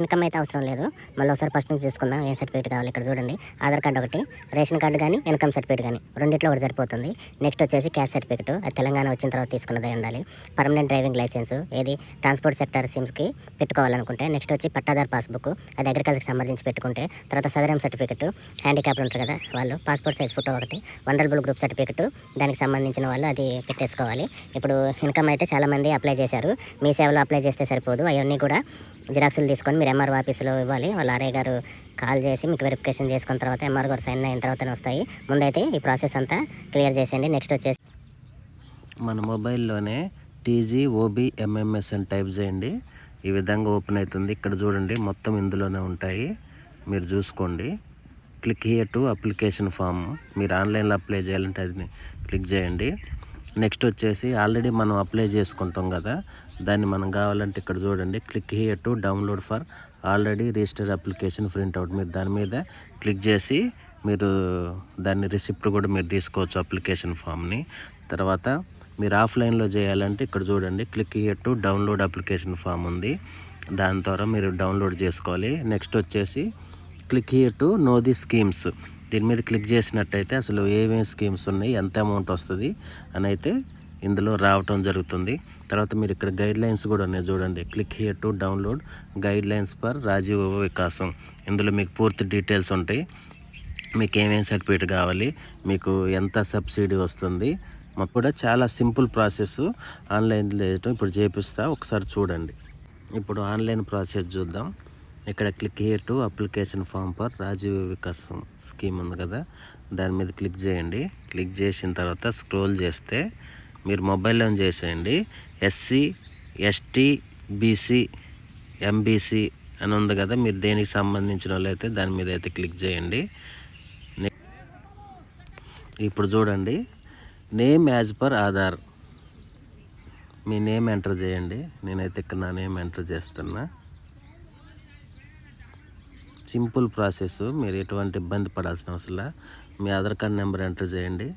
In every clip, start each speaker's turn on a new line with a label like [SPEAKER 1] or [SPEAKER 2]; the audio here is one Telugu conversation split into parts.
[SPEAKER 1] ఇన్కమ్ అయితే అవసరం లేదు. మళ్ళీ ఒకసారి ఫస్ట్ నుంచి చూసుకుందాం ఏం సర్టిఫికేట్ కావాలి ఇక్కడ చూడండి. ఆధార్ కార్డు ఒకటి రేషన్ కార్డు కానీ ఇన్కమ్ సర్టిఫికేట్ కానీ రెండిట్లో ఒకటి సరిపోతుంది. నెక్స్ట్ వచ్చేసి క్యాష్ సర్టిఫికేట్ అది తెలంగాణ వచ్చిన తర్వాత తీసుకున్నదే ఉండాలి. పర్మనెంట్ డ్రైవింగ్ లైసెన్స్ ఏది? ట్రాన్స్పోర్ట్ సెక్టర్ సిమ్స్కి పెట్టుకోవాలనుకుంటే నెక్స్ట్ వచ్చి పట్టాదార్ పాస్బుక్ అది అగ్రికల్చర్కి సంబంధించి పెట్టుకుంటే తర్వాత సదరం సర్టిఫికేట్ హ్యాండిక్యాప్లు ఉంటారు కదా వాళ్ళు పాస్పోర్ట్ సైజ్ ఫోటో ఒకటి వండర్బుల్ గ్రూప్ సర్టిఫికేట్ దానికి సంబంధించిన వాళ్ళు అది పెట్టేసుకోవాలి. ఇప్పుడు ఇన్కమ్ అయితే చాలామంది అప్లై చేశారు. మీ సేవలో అప్లై చేస్తే సరిపోదు అవన్నీ కూడా జిరాక్సులు తీసుకొని మీరు ఎంఆర్ ఆఫీస్లో ఇవ్వాలి. వాళ్ళ ఆర్ఏ గారు కాల్ చేసి మీకు వెరిఫికేషన్ చేసుకున్న తర్వాత ఎంఆర్ గారు సైన్ అయిన తర్వాతనే వస్తాయి. ముందైతే ఈ ప్రాసెస్ అంతా క్లియర్ చేసేయండి. నెక్స్ట్ వచ్చేసి
[SPEAKER 2] మన మొబైల్లోనే టీజీ ఓబీ ఎంఎంఎస్ అని టైప్ చేయండి. ఈ విధంగా ఓపెన్ అవుతుంది. ఇక్కడ చూడండి మొత్తం ఇందులోనే ఉంటాయి. మీరు చూసుకోండి. Click here to application form మీరు ఆన్లైన్లో అప్లై చేయాలంటే అది క్లిక్ చేయండి. నెక్స్ట్ వచ్చేసి ఆల్రెడీ మనం అప్లై చేసుకుంటాం కదా. దాన్ని మనం కావాలంటే ఇక్కడ చూడండి. Click here to download for already register application print out మీరు దాని మీద క్లిక్ చేసి మీరు దాన్ని రిసిప్ట్ కూడా మీరు తీసుకోవచ్చు అప్లికేషన్ ఫామ్ని తర్వాత మీరు ఆఫ్లైన్లో చేయాలంటే ఇక్కడ చూడండి. Click here to download application form ఉంది. దాని ద్వారా మీరు డౌన్లోడ్ చేసుకోవాలి. నెక్స్ట్ వచ్చేసి click here to know the schemes దీని మీద క్లిక్ చేసినట్టయితే అసలు ఏమేమి స్కీమ్స్ ఉన్నాయి ఎంత అమౌంట్ వస్తుంది అని అయితే ఇందులో రావటం జరుగుతుంది. తర్వాత మీరు ఇక్కడ గైడ్ లైన్స్ కూడా ఉన్నాయి చూడండి. Click here to download guidelines for Rajiv Vikasam. ఇందులో మీకు పూర్తి డీటెయిల్స్ ఉంటాయి. మీకు ఏమేమి సర్టిఫికేట్ కావాలి మీకు ఎంత సబ్సిడీ వస్తుంది మాకు కూడా చాలా సింపుల్ ప్రాసెస్ ఆన్లైన్లో చేయటం. ఇప్పుడు చేపిస్తా ఒకసారి చూడండి. ఇప్పుడు ఆన్లైన్ ప్రాసెస్ చూద్దాం. ఇక్కడ click here to application form for Rajiv Vikas scheme ఉంది కదా. దాని మీద క్లిక్ చేయండి. క్లిక్ చేసిన తర్వాత స్క్రోల్ చేస్తే మీరు మొబైల్లో చేసేయండి. ఎస్సీ ఎస్టీ బీసీ ఎంబీసీ అని ఉంది కదా. మీరు దేనికి సంబంధించిన వాళ్ళైతే అయితే దాని మీద అయితే క్లిక్ చేయండి. ఇప్పుడు చూడండి. నేమ్ యాజ్ పర్ ఆధార్ మీ నేమ్ ఎంటర్ చేయండి. నేనైతే ఇక్కడ నా నేమ్ ఎంటర్ చేస్తున్నా. Simple process. మీరు ఎటువంటి ఇబ్బంది పడాల్సిన అవసరం మీ ఆధార్ కార్డ్ నెంబర్ ఎంటర్ చేయండి.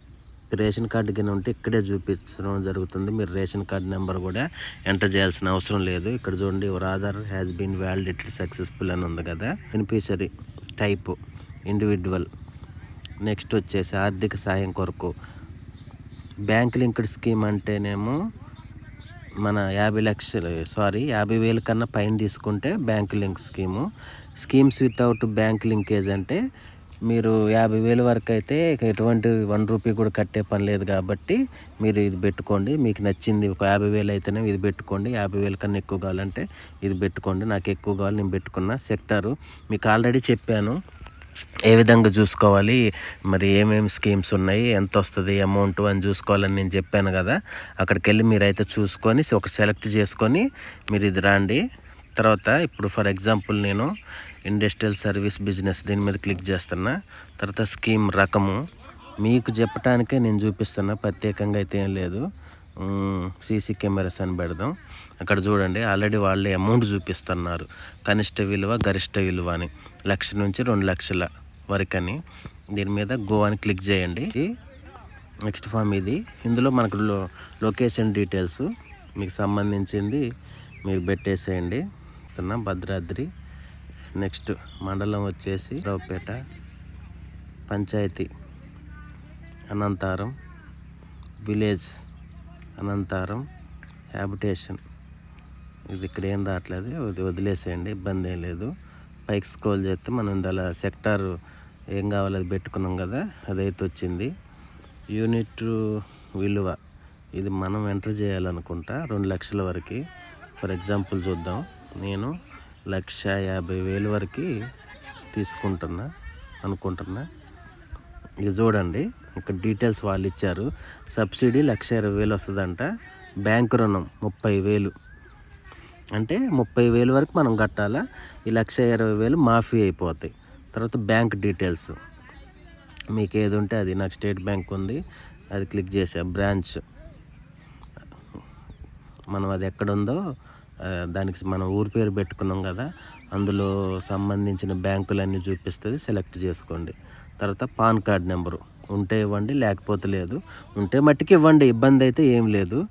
[SPEAKER 2] రేషన్ కార్డు కింద ఉంటే ఇక్కడే చూపించడం జరుగుతుంది. మీరు రేషన్ కార్డు నెంబర్ కూడా ఎంటర్ చేయాల్సిన అవసరం లేదు. ఇక్కడ చూడండి your Aadhaar has been validated successful అని ఉంది కదా. బెనిఫిషరీ టైప్ ఇండివిజువల్ నెక్స్ట్ వచ్చేసి ఆర్థిక సహాయం కొరకు. బ్యాంక్ లింక్డ్ స్కీమ్ అంటేనేమో మన యాభై లక్షలు సారీ యాభై వేల కన్నా పైన తీసుకుంటే bank link scheme schemes without bank linkage అంటే మీరు యాభై వేల వరకు అయితే ఎటువంటి వన్ రూపీ కూడా కట్టే పని లేదు కాబట్టి మీరు ఇది పెట్టుకోండి. మీకు నచ్చింది ఒక యాభై వేలు అయితేనే ఇది పెట్టుకోండి. యాభై వేల కన్నా ఎక్కువ కావాలంటే ఇది పెట్టుకోండి. నాకు ఎక్కువ కావాలి నేను పెట్టుకున్న సెక్టారు. మీకు ఆల్రెడీ చెప్పాను. ఏ విధంగా చూసుకోవాలి? మరి ఏమేమి స్కీమ్స్ ఉన్నాయి? ఎంత వస్తుంది? అమౌంట్ అని చూసుకోవాలని నేను చెప్పాను కదా. అక్కడికి వెళ్ళి మీరైతే చూసుకొని ఒక సెలెక్ట్ చేసుకొని మీరు ఇది రాండి. తర్వాత ఇప్పుడు ఫర్ ఎగ్జాంపుల్ నేను ఇండస్ట్రియల్ సర్వీస్ బిజినెస్ దీని మీద క్లిక్ చేస్తున్నా. తర్వాత స్కీమ్ రకము. మీకు చెప్పటానికే నేను చూపిస్తున్నా. ప్రత్యేకంగా అయితే ఏం లేదు. సీసీ కెమెరాస్ అని పెడదాం. అక్కడ చూడండి ఆల్రెడీ వాళ్ళే అమౌంట్ చూపిస్తున్నారు. కనిష్ట విలువ గరిష్ట విలువ అని. లక్ష నుంచి రెండు లక్షల వరకని. దీని మీద గో అని క్లిక్ చేయండి. నెక్స్ట్ ఫామ్ ఇది. ఇందులో మనకు లో లొకేషన్ డీటెయిల్స్ మీకు సంబంధించింది మీరు పెట్టేసేయండి. ఇస్తున్నా భద్రాద్రి. నెక్స్ట్ మండలం వచ్చేసి రావుపేట పంచాయతీ అనంతారం విలేజ్ అనంతారం హ్యాబిటేషన్. ఇది ఇక్కడ ఏం రావట్లేదు ఇది వదిలేసేయండి ఇబ్బంది ఏం లేదు. పైకి స్క్రోల్ చేస్తే మనం ఇందులో సెక్టార్ ఏం కావాలో అది పెట్టుకున్నాం కదా అదైతే వచ్చింది. యూనిట్ విలువ ఇది మనం ఎంటర్ చేయాలనుకుంటా రెండు లక్షల వరకు. ఫర్ ఎగ్జాంపుల్ చూద్దాం. నేను లక్ష యాభై వేలు వరకు తీసుకుంటున్నా అనుకుంటున్నా. ఇది చూడండి ఇక్కడ డీటెయిల్స్ వాళ్ళు ఇచ్చారు. సబ్సిడీ లక్ష ఇరవై వేలు వస్తుందంట. బ్యాంక్ రుణం ముప్పై వేలు. అంటే ముప్పై వేలు వరకు మనం కట్టాలా? ఈ లక్ష ఇరవై వేలు మాఫీ అయిపోతాయి. తర్వాత బ్యాంక్ డీటెయిల్స్. మీకు ఏది ఉంటే అది నాకు స్టేట్ బ్యాంక్ ఉంది. అది క్లిక్ చేసా బ్రాంచ్. మనం అది ఎక్కడ ఉందో దానికి మనం ఊరి పేరు పెట్టుకున్నాం కదా అందులో సంబంధించిన బ్యాంకులన్నీ చూపిస్తుంది సెలెక్ట్ చేసుకోండి. తర్వాత పాన్ కార్డ్ నెంబరు. ఉంటే ఇవ్వండి లేకపోతే లేదు. ఉంటే మట్టికి ఇవ్వండి ఇబ్బంది అయితే ఏం లేదు.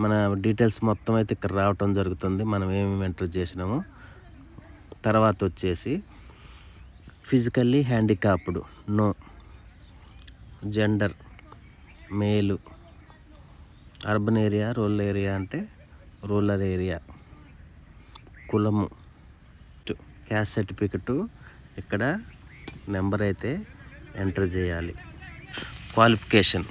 [SPEAKER 2] మన డీటెయిల్స్ మొత్తం అయితే ఇక్కడ రావటం జరుగుతుంది మనం ఏమేమి ఎంటర్ చేసినామో. తర్వాత వచ్చేసి physically handicapped no. Gender male. Urban area rural area అంటే రూరల్ ఏరియా. కులము. క్యాస్ట్ సర్టిఫికెట్ ఇక్కడ నెంబర్ అయితే ఎంటర్ చేయాలి. క్వాలిఫికేషన్.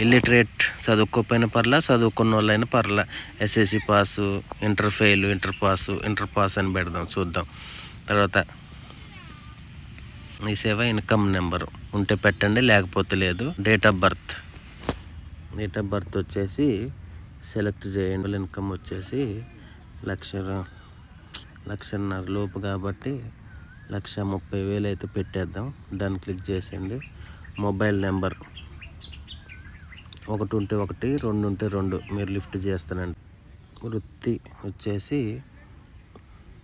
[SPEAKER 2] ఇల్లిటరేట్ చదువుకోకపోయిన పర్లా చదువుకున్న వాళ్ళైనా పర్లా. SSC pass inter fail inter pass inter pass అని పెడదాం చూద్దాం. తర్వాత ఈ సేవ ఇన్కమ్ నెంబరు. ఉంటే పెట్టండి లేకపోతే లేదు. Date of birth. Date of birth వచ్చేసి సెలెక్ట్ చేయండి. ఇన్కమ్ వచ్చేసి లక్ష లక్షన్నర లోపు కాబట్టి లక్ష ముప్పై వేలు అయితే పెట్టేద్దాం. దాన్ని క్లిక్ చేసేయండి. మొబైల్ నెంబర్ ఒకటి ఉంటే ఒకటి రెండు ఉంటే రెండు. మీరు లిఫ్ట్ చేస్తానండి. వృత్తి వచ్చేసి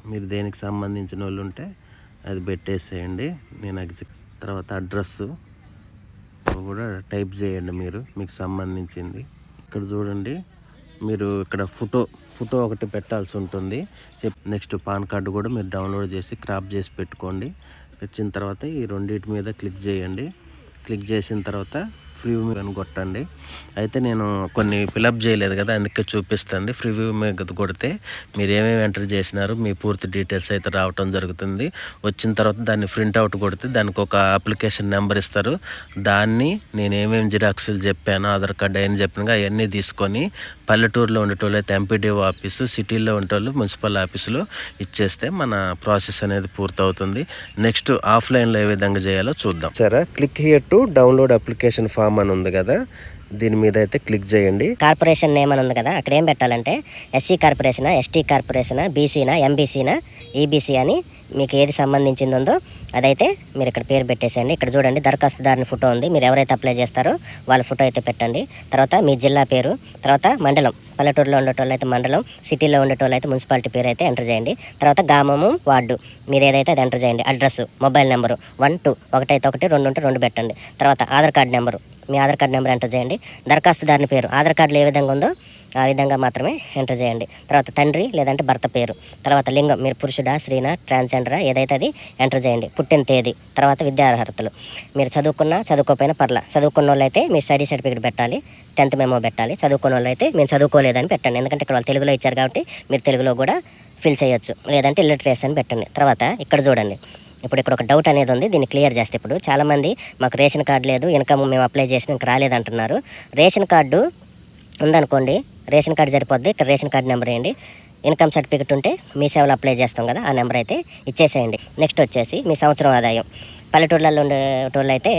[SPEAKER 2] మీరు దేనికి సంబంధించిన వాళ్ళు ఉంటే అది పెట్టేసేయండి. నేను అది తర్వాత అడ్రస్సు కూడా టైప్ చేయండి మీరు మీకు సంబంధించింది. ఇక్కడ చూడండి మీరు ఇక్కడ ఫోటో ఫోటో ఒకటి పెట్టాల్సి ఉంటుంది. నెక్స్ట్ పాన్ కార్డు కూడా మీరు డౌన్లోడ్ చేసి క్రాప్ చేసి పెట్టుకోండి. వచ్చిన తర్వాత ఈ రెండింటి మీద క్లిక్ చేయండి. క్లిక్ చేసిన తర్వాత ఫ్రీ వ్యూ మీద కొట్టండి. అయితే నేను కొన్ని ఫిలప్ చేయలేదు కదా అందుకే చూపిస్తుంది. ఫ్రీ వ్యూ మీద కొడితే మీరు ఏమేమి ఎంటర్ చేసినారు మీ పూర్తి డీటెయిల్స్ అయితే రావటం జరుగుతుంది. వచ్చిన తర్వాత దాన్ని ప్రింట్ అవుట్ కొడితే దానికి ఒక అప్లికేషన్ నెంబర్ ఇస్తారు. దాన్ని నేను ఏమేమి జిరాక్సులు చెప్పాను ఆధార్ కార్డు అని చెప్పినగా అవన్నీ తీసుకొని పల్లెటూరులో ఉండేటోళ్ళు అయితే ఎంపీడీఓ ఆఫీసు సిటీల్లో ఉండేటోళ్ళు మున్సిపల్ ఆఫీసులో ఇచ్చేస్తే మన ప్రాసెస్ అనేది పూర్తవుతుంది. నెక్స్ట్ ఆఫ్లైన్లో ఏ విధంగా చేయాలో చూద్దాం. సరే click here to download application form అని ఉంది కదా. దీని మీద అయితే క్లిక్ చేయండి.
[SPEAKER 1] కార్పొరేషన్ నేమ్ అని ఉంది కదా అక్కడ ఏం పెట్టాలంటే ఎస్సీ కార్పొరేషనా ఎస్టీ కార్పొరేషనా బీసీనా ఎంబీసీనా ఈబీసీ అని మీకు ఏది సంబంధించింది ఉందో అదైతే మీరు ఇక్కడ పేరు పెట్టేసేయండి. ఇక్కడ చూడండి దరఖాస్తుదారుని ఫోటో ఉంది. మీరు ఎవరైతే అప్లై చేస్తారో వాళ్ళ ఫోటో అయితే పెట్టండి. తర్వాత మీ జిల్లా పేరు తర్వాత మండలం పల్లెటూరులో ఉండేటోళ్ళు అయితే మండలం సిటీలో ఉండేటోళ్ళు అయితే మున్సిపాలిటీ పేరు అయితే ఎంటర్ చేయండి. తర్వాత గ్రామము వార్డు మీరు ఏదైతే అది ఎంటర్ చేయండి. Address mobile number one two ఒకటైతే ఒకటి రెండు ఉంటే రెండు పెట్టండి. తర్వాత ఆధార్ కార్డు నెంబరు మీ ఆధార్ కార్డు నెంబర్ ఎంటర్ చేయండి. దరఖాస్తుదారుని పేరు. ఆధార్ కార్డులో ఏ విధంగా ఉందో ఆ విధంగా మాత్రమే ఎంటర్ చేయండి. తర్వాత తండ్రి లేదంటే భర్త పేరు. తర్వాత లింగం. మీరు పురుషుడా స్త్రీనా ట్రాన్స్జెండరా ఏదైతే అది ఎంటర్ చేయండి. పుట్టిన తేదీ. తర్వాత విద్యా అర్హతలు మీరు చదువుకున్నా చదువుకోకపోయినా పర్లా. చదువుకున్న వాళ్ళు అయితే మీ స్టడీ సర్టిఫికేట్ పెట్టాలి. టెన్త్ మెమో పెట్టాలి. చదువుకున్న వాళ్ళు అయితే మేము చదువుకోలేదని పెట్టండి. ఎందుకంటే ఇక్కడ వాళ్ళు తెలుగులో ఇచ్చారు కాబట్టి మీరు తెలుగులో కూడా ఫిల్ చేయొచ్చు. లేదంటే ఇల్లిటరేస్ అని పెట్టండి. తర్వాత ఇక్కడ చూడండి. ఇప్పుడు ఇక్కడ ఒక డౌట్ అనేది ఉంది. దీన్ని క్లియర్ చేస్తే ఇప్పుడు చాలామంది మాకు రేషన్ కార్డు లేదు ఇన్కమ్ మేము అప్లై చేసిన ఇంక రాలేదంటున్నారు రేషన్ కార్డు ఉందనుకోండి రేషన్ కార్డు సరిపోద్ది. ఇక్కడ రేషన్ కార్డు నెంబర్ వేయండి. ఇన్కమ్ సర్టిఫికెట్ ఉంటే మీ సేవలు అప్లై చేస్తాం కదా ఆ నెంబర్ అయితే ఇచ్చేసేయండి. నెక్స్ట్ వచ్చేసి మీ సంవత్సరం ఆదాయం. పల్లెటూర్లలో ఉండేటోళ్ళు అయితే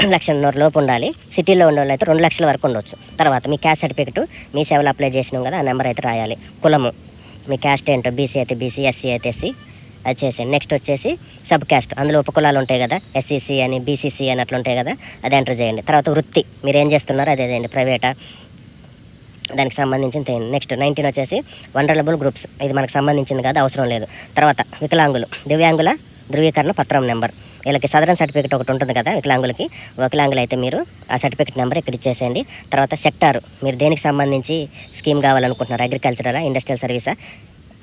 [SPEAKER 1] లక్షన్నర లోపు ఉండాలి. సిటీలో ఉండే వాళ్ళు అయితే రెండు లక్షల వరకు ఉండొచ్చు. తర్వాత మీ క్యాస్ట్ సర్టిఫికెట్ మీ సేవలో అప్లై చేసినాం కదా ఆ నెంబర్ అయితే రాయాలి. కులము. మీ క్యాస్ట్ ఏంటో బీసీ అయితే బీసీ ఎస్సీ అయితే ఎస్సీ. అది చేసేయండి నెక్స్ట్ వచ్చేసి సబ్ క్యాస్ట్ అందులో ఉపకులాలు ఉంటాయి కదా ఎస్సీసీ అని బీసీసీ అని అట్లా ఉంటాయి కదా అది ఎంటర్ చేయండి. తర్వాత వృత్తి మీరు ఏం చేస్తున్నారో అదే చేయండి ప్రైవేటా దానికి సంబంధించింది నెక్స్ట్ నైన్టీన్ వచ్చేసి వండర్లబుల్ గ్రూప్స్ ఇది మనకు సంబంధించింది కాదు అవసరం లేదు. తర్వాత వికలాంగులు. దివ్యాంగుల ధృవీకరణ పత్రం నెంబర్. వీళ్ళకి సదరన్ సర్టిఫికేట్ ఒకటి ఉంటుంది కదా వికలాంగులకి. వికలాంగులు అయితే మీరు ఆ సర్టిఫికేట్ నెంబర్ ఇక్కడ ఇచ్చేసేయండి. తర్వాత సెక్టార్ మీరు దేనికి సంబంధించి స్కీమ్ కావాలనుకుంటున్నారు? అగ్రికల్చరలా ఇండస్ట్రియల్ సర్వీసా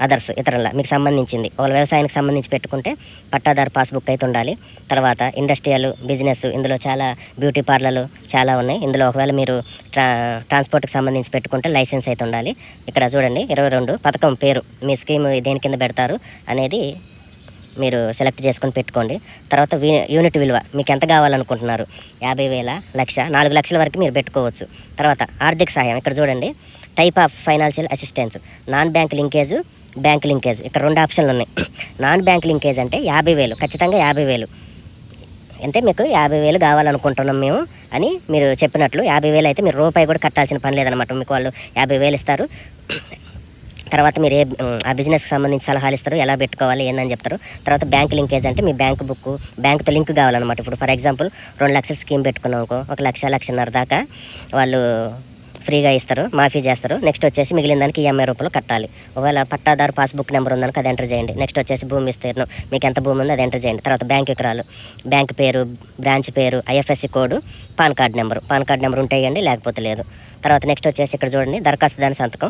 [SPEAKER 1] అదర్స్ ఇతరుల మీకు సంబంధించింది. ఒకవేళ వ్యవసాయానికి సంబంధించి పెట్టుకుంటే పట్టాదారు పాస్బుక్ అయితే ఉండాలి. తర్వాత ఇండస్ట్రియల్ బిజినెస్ ఇందులో చాలా బ్యూటీ పార్లర్లు చాలా ఉన్నాయి. ఇందులో ఒకవేళ మీరు ట్రా ట్రాన్స్పోర్ట్కి సంబంధించి పెట్టుకుంటే లైసెన్స్ అయితే ఉండాలి. ఇక్కడ చూడండి ఇరవై రెండు పథకం పేరు మీ స్కీమ్ దేని కింద పెడతారు అనేది మీరు సెలెక్ట్ చేసుకొని పెట్టుకోండి. తర్వాత వి- యూనిట్ విలువ మీకు ఎంత కావాలనుకుంటున్నారు? యాభై వేల లక్ష నాలుగు లక్షల వరకు మీరు పెట్టుకోవచ్చు. తర్వాత ఆర్థిక సహాయం ఇక్కడ చూడండి. Type of financial assistance non bank linkage bank linkage. ఇక్కడ రెండు ఆప్షన్లు ఉన్నాయి. నాన్ బ్యాంక్ లింకేజ్ అంటే యాభై వేలు ఖచ్చితంగా యాభై వేలు. అంటే మీకు యాభై వేలు కావాలనుకుంటున్నాం మేము అని మీరు చెప్పినట్లు యాభై వేలు అయితే మీరు రూపాయి కూడా కట్టాల్సిన పని లేదనమాట మీకు వాళ్ళు యాభై వేలు ఇస్తారు. తర్వాత మీరు ఏ ఆ బిజినెస్కి సంబంధించి సలహాలు ఇస్తారు ఎలా పెట్టుకోవాలి ఏందని చెప్తారు. తర్వాత బ్యాంక్ లింకేజ్ అంటే మీ బ్యాంక్ బుక్ బ్యాంక్తో లింక్ కావాలన్నమాట. ఇప్పుడు ఫర్ ఎగ్జాంపుల్ రెండు లక్షల స్కీమ్ పెట్టుకున్నాం ఒక లక్ష లక్షన్నర దాకా వాళ్ళు ఫ్రీగా ఇస్తారు మాఫీ చేస్తారు. నెక్స్ట్ వచ్చేసి మిగిలిన దానికి ఈఎంఐ రూపంలో కట్టాలి. ఒకవేళ పట్టాదారు పాస్బుక్ నెంబర్ ఉందనుకో అది ఎంటర్ చేయండి. నెక్స్ట్ వచ్చేసి భూమి విస్తీర్ణం. మీకు ఎంత భూమి ఉందో అది ఎంటర్ చేయండి. తర్వాత బ్యాంక్ వికరాలు బ్యాంక్ పేరు బ్రాంచ్ పేరు IFSC code PAN card number. PAN card number ఉంటే ఇవ్వండి లేకపోతే లేదు. తర్వాత నెక్స్ట్ వచ్చేసి ఇక్కడ చూడండి దరఖాస్తు దాని సంతకం.